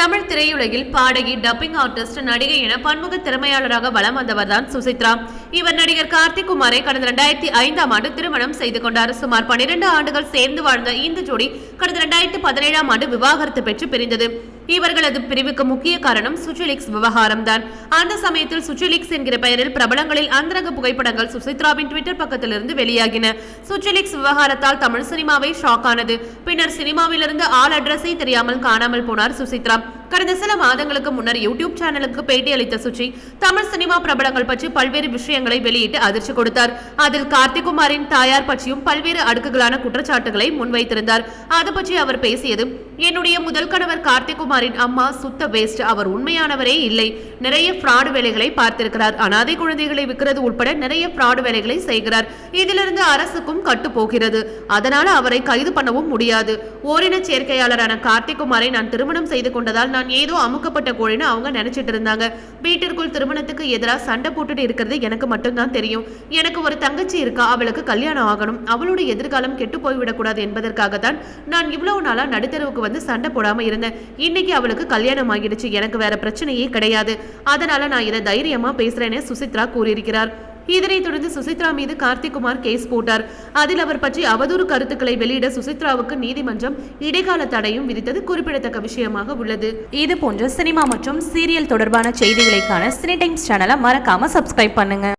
தமிழ் திரையுலகில் பாடகி dubbing artist நடிகை என பன்முக திறமையாளராக வலம் வந்தவர் தான் சுசித்ரா. இவர் நடிகர் கார்த்திக் குமாரை கடந்த இரண்டாயிரத்தி ஐந்தாம் ஆண்டு திருமணம் செய்து கொண்டார். சுமார் பன்னிரண்டு ஆண்டுகள் சேர்ந்து வாழ்ந்த இந்த ஜோடி கடந்த இரண்டாயிரத்தி பதினேழாம் ஆண்டு விவாகரத்து பெற்று பிரிந்தது. இவர்களது பிரிவுக்கு முக்கிய காரணம் சுச்சிலிக்ஸ் விவகாரம் தான் அந்த சமயத்தில் சுச்சிலிக்ஸ் என்கிற பெயரில் பிரபலங்களில் அந்தரங்க புகைப்படங்கள் சுசித்ராவின் ட்விட்டர் பக்கத்திலிருந்து வெளியாகின. சுச்சிலிக்ஸ் விவகாரத்தால் தமிழ் சினிமாவை ஷாக் ஆனது. பின்னர் சினிமாவிலிருந்து ஆள் அட்ரஸை தெரியாமல் காணாமல் போனார் சுசித்ரா. கடந்த சில மாதங்களுக்கு முன்னர் யூடியூப் சேனலுக்கு பேட்டி அளித்த சுச்சி தமிழ் சினிமா பிரபலங்கள் பற்றி பல்வேறு விஷயங்களை வெளியிட்டு அதிர்ச்சி கொடுத்தார். அதில் கார்த்திகுமாரின் தாயார் பற்றியும் பல்வேறு அடுக்குகளான குற்றச்சாட்டுகளை முன்வைத்திருந்தார். அது பற்றி அவர் பேசியது என்னுடைய முதல் கணவர் கார்த்திகுமாரின் அம்மா சுத்த வேஸ்ட் அவர் உண்மையானவரே இல்லை. நிறைய ஃப்ராடு வேலைகளை பார்த்திருக்கிறார். அனாதை குழந்தைகளை விற்கிறது உட்பட நிறைய ஃப்ராடு வேலைகளை செய்கிறார். இதிலிருந்து அரசுக்கும் கட்டு போகிறது அதனால அவரை கைது பண்ணவும் முடியாது. ஓரின சேர்க்கையாளரான கார்த்திகுமாரை நான் திருமணம் செய்து கொண்டதால் நான் ஏதோ அமுக்கப்பட்ட கோழின்னு அவங்க நினைச்சிட்டு இருந்தாங்க. வீட்டிற்குள் திருமணத்துக்கு எதிராக சண்டை போட்டுட்டு இருக்கிறது எனக்கு மட்டும்தான் தெரியும். எனக்கு ஒரு தங்கச்சி இருக்கா? அவளுக்கு கல்யாணம் ஆகணும். அவளுடைய எதிர்காலம் கெட்டு போய்விடக்கூடாது என்பதற்காக தான் நான் இவ்வளவு நாளா நடுத்தரவுக்கு வந்து சண்டை போடாம இருந்தேன். இன்னைக்கு அவளுக்கு கல்யாணம் ஆகிடுச்சு. எனக்கு வேற பிரச்சனையே கிடையாது. அதனால நான் இதை தைரியமா பேசுறேன்னு சுசித்ரா கூறியிருக்கிறார். இதனைத் தொடர்ந்து சுசித்ரா மீது கார்த்திக்குமார் கேஸ் போட்டார். அதில் அவர் பற்றி அவதூறு கருத்துக்களை வெளியிட சுசித்ராவுக்கு நீதிமன்றம் இடைக்கால தடையும் விதித்தது குறிப்பிடத்தக்க விஷயமாக உள்ளது. இது போன்ற சினிமா மற்றும் சீரியல் தொடர்பான செய்திகளைக்கான சினி டைம்ஸ் சேனலை மறக்காம சப்ஸ்கிரைப் பண்ணுங்க.